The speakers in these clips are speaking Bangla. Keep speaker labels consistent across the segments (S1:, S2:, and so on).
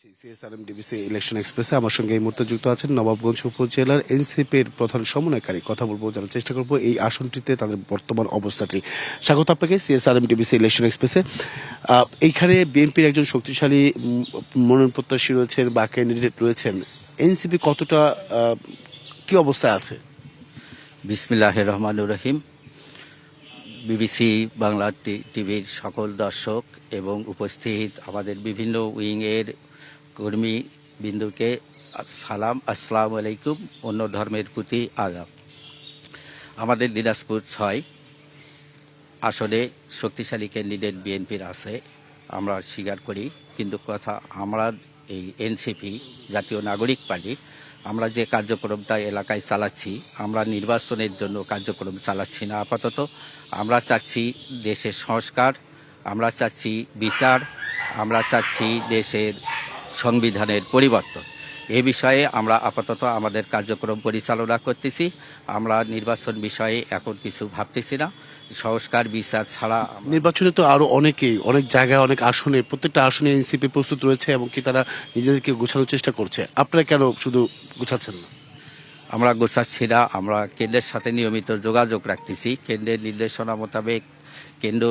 S1: সিএসআরএম ডিবিসি ইলেকশন এক্সপ্রেসে আমার সঙ্গে এই মুহূর্তে যুক্ত আছেন নবাবগঞ্জ উপজেলার এনসিপির প্রধান সমন্বয়কারী। কথা বলব, জানার চেষ্টা করব এই আসনটিতে তাদের বর্তমান অবস্থাটি। স্বাগত আপনাকে সিএসআরএম ডিবিসি ইলেকশন এক্সপ্রেসে এইখানে বিএনপির একজন শক্তিশালী মনোনয়ন প্রত্যাশী রয়েছেন বা ক্যান্ডিডেট রয়েছেন। এনসিপি কতটা কি অবস্থায় আছে?
S2: বিসমিল্লাহ রহমানুর রহিম। বিবিসি বাংলা টিভির সকল দর্শক এবং উপস্থিত আমাদের বিভিন্ন উইংয়ের কর্মী বিন্দুকে সালাম, আসসালামু আলাইকুম, অন্য ধর্মের প্রতি আদাব। আমাদের দিনাজপুর ছয় আসলে শক্তিশালী ক্যান্ডিডেট বিএনপির আছে, আমরা স্বীকার করি, কিন্তু কথা আমরা এই এনসিপি, জাতীয় নাগরিক পার্টি, আমরা যে কার্যক্রমটা এলাকায় চালাচ্ছি, আমরা নির্বাচনের জন্য কার্যক্রম চালাচ্ছি না, আপাতত। আমরা চাচ্ছি দেশের সংস্কার, আমরা চাচ্ছি বিচার, আমরা চাচ্ছি দেশের সংবিধানের পরিবর্তন। এ বিষয়ে আমরা আপাতত আমাদের কার্যক্রম পরিচালনা করতেছি। আমরা নির্বাচন বিষয়ে এখন কিছু ভাবতেছি না। সংস্কার বিচার ছাড়া
S1: নির্বাচনে তো আরও অনেকেই অনেক জায়গায় অনেক আসনে প্রত্যেকটা আসনে এনসিপি প্রস্তুত রয়েছে এবং কি তারা নিজেদেরকে গোছানোর চেষ্টা করছে। আপনারা কেন শুধু গোছাচ্ছেন না?
S2: আমরা গোছাচ্ছি না আমরা কেন্দ্রের সাথে নিয়মিত যোগাযোগ রাখতেছি। কেন্দ্রের নির্দেশনা মোতাবেক কেন্দ্র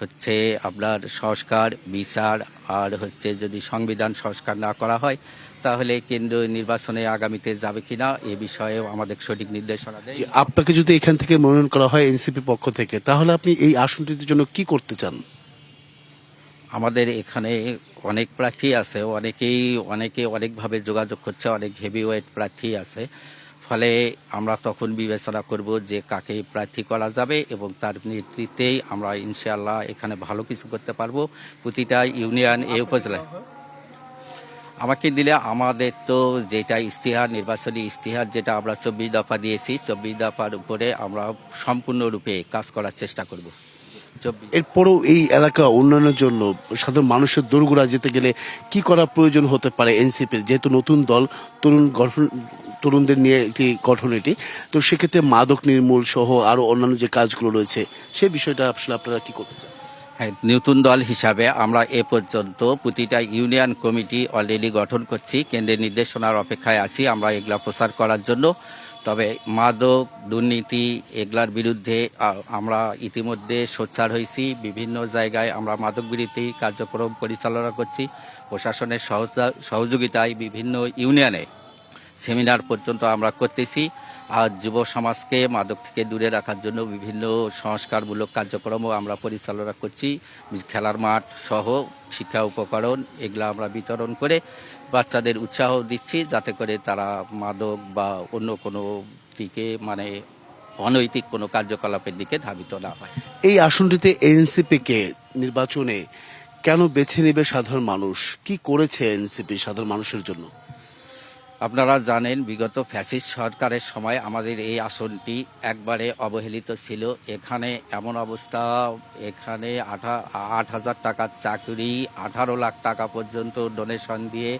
S2: হচ্ছে আপনার সংস্কার বিচার আর হচ্ছে যদি সংবিধান সংস্কার না করা হয় তাহলে কেন্দ্র নির্বাচনে আগামীতে যাবে কিনা এ বিষয়েও আমাদের সঠিক নির্দেশনা দেয়।
S1: আপনাকে যদি এখান থেকে মনোনয়ন করা হয় এনসিপি পক্ষ থেকে তাহলে আপনি এই আসনটির জন্য কি করতে চান?
S2: আমাদের এখানে অনেক প্রার্থী আছে অনেকেই অনেকে অনেকভাবে যোগাযোগ করছে অনেক হেভি ওয়েট প্রার্থী আছে। ফলে আমরা তখন বিবেচনা করব যে কাকে প্রার্থী করা যাবে এবং তার নেতৃত্বেই আমরা ইনশাআল্লাহ এখানে ভালো কিছু করতে পারব প্রতিটা ইউনিয়ন এ উপজেলায়। আমাকে দিলে আমাদের তো যেটা ইস্তিহার নির্বাচনী ইস্তিহার যেটা আমরা চব্বিশ দফা দিয়েছি চব্বিশ দফার উপরে আমরা সম্পূর্ণরূপে কাজ করার চেষ্টা করব।
S1: এরপরও এই এলাকা উন্নয়নের জন্য সাধারণ মানুষের দোরগোড়া যেতে গেলে কি করা প্রয়োজন হতে পারে এনসিপির? যেহেতু নতুন দল তরুণ গঠন তরুণদের নিয়ে একটি গঠন এটি। তো সেক্ষেত্রে মাদক নির্মূল সহ আরও অন্যান্য যে কাজগুলো রয়েছে, সে বিষয়টা আসলে আপনারা কী করতে চান?
S2: হ্যাঁ নতুন দল হিসাবে আমরা এ পর্যন্ত প্রতিটা ইউনিয়ন কমিটি অলরেডি গঠন করছি, কেন্দ্রের নির্দেশনার অপেক্ষায় আছি আমরা এগুলা প্রচার করার জন্য। তবে মাদক দুর্নীতি এগুলার বিরুদ্ধে আমরা ইতিমধ্যে সোচ্চার হয়েছি। বিভিন্ন জায়গায় আমরা মাদক বিরোধী কার্যক্রম পরিচালনা করছি। প্রশাসনের সহযোগিতায় বিভিন্ন ইউনিয়নে সেমিনার পর্যন্ত আমরা করতেছি। আর যুব সমাজকে মাদক থেকে দূরে রাখার জন্য বিভিন্ন সংস্কারমূলক কার্যক্রমও আমরা পরিচালনা করছি। খেলার মাঠ সহ শিক্ষা উপকরণ এগুলো আমরা বিতরণ করে বাচ্চাদের উৎসাহ দিচ্ছি যাতে করে তারা মাদক বা অন্য কোনো দিকে মানে অনৈতিক কোনো কার্যকলাপের দিকে ধাবিত না হয়।
S1: এই আসনটিতে এনসিপি কে নির্বাচনে কেন বেছে নেবে সাধারণ মানুষ? কি করেছে এনসিপি সাধারণ মানুষের জন্য?
S2: আপনারা জানেন, বিগত ফ্যাসিস্ট সরকারের সময় আমাদের এই আসনটি একবারে অবহেলিত ছিল। এখানে এমন অবস্থা, এখানে আঠা, আট হাজার টাকার চাকরি, আঠারো লাখ টাকা পর্যন্ত ডোনেশন দিয়ে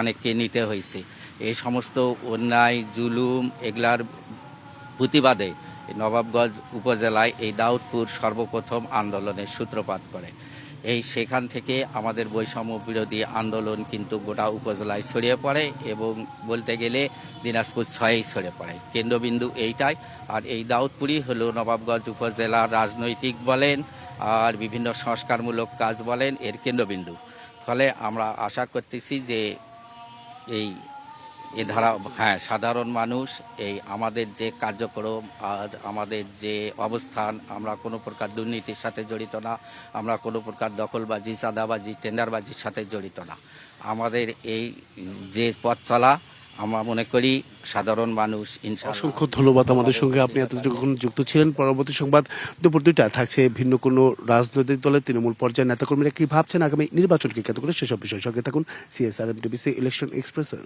S2: অনেককে নিতে হয়েছে। এই সমস্ত অন্যায়, জুলুম এগুলার প্রতিবাদে নবাবগঞ্জ উপজেলায় এই দাউদপুর সর্বপ্রথম আন্দোলনের সূত্রপাত করে। এই সেখান থেকে আমাদের বৈষম্য বিরোধী আন্দোলন কিন্তু গোটা উপজেলায় ছড়িয়ে পড়ে এবং বলতে গেলে দিনাজপুর ছয়েই ছড়িয়ে পড়ে। কেন্দ্রবিন্দু এইটাই। আর এই দাউদপুরই হলো নবাবগঞ্জ উপজেলার রাজনৈতিক বলেন আর বিভিন্ন সংস্কারমূলক কাজ বলেন এর কেন্দ্রবিন্দু। ফলে আমরা আশা করতেছি যে এই এ ধারা হ্যাঁ সাধারণ মানুষ এই আমাদের যে কার্যক্রম আর আমাদের যে অবস্থান আমরা কোনো প্রকার দুর্নীতির সাথে জড়িত না আমরা কোনো প্রকার দখলবাজি চাঁদাবাজি টেন্ডারবাজির সাথে জড়িত না। আমাদের এই যে পথ চলা আমরা মনে করি সাধারণ মানুষ
S1: অসংখ্য ধন্যবাদ আমাদের সঙ্গে। আপনি এতক্ষণ যুক্ত ছিলেন পরবর্তী সংবাদ দুপুর দুইটা থাকছে ভিন্ন কোনো রাজনৈতিক দলের তৃণমূল পর্যায়ের নেতাকর্মীরা কি ভাবছেন? আগামী নির্বাচনকে কেন্দ্র করে সেসব বিষয়ের সঙ্গে থাকুন। সিএসআর ইলেকশন এক্সপ্রেসের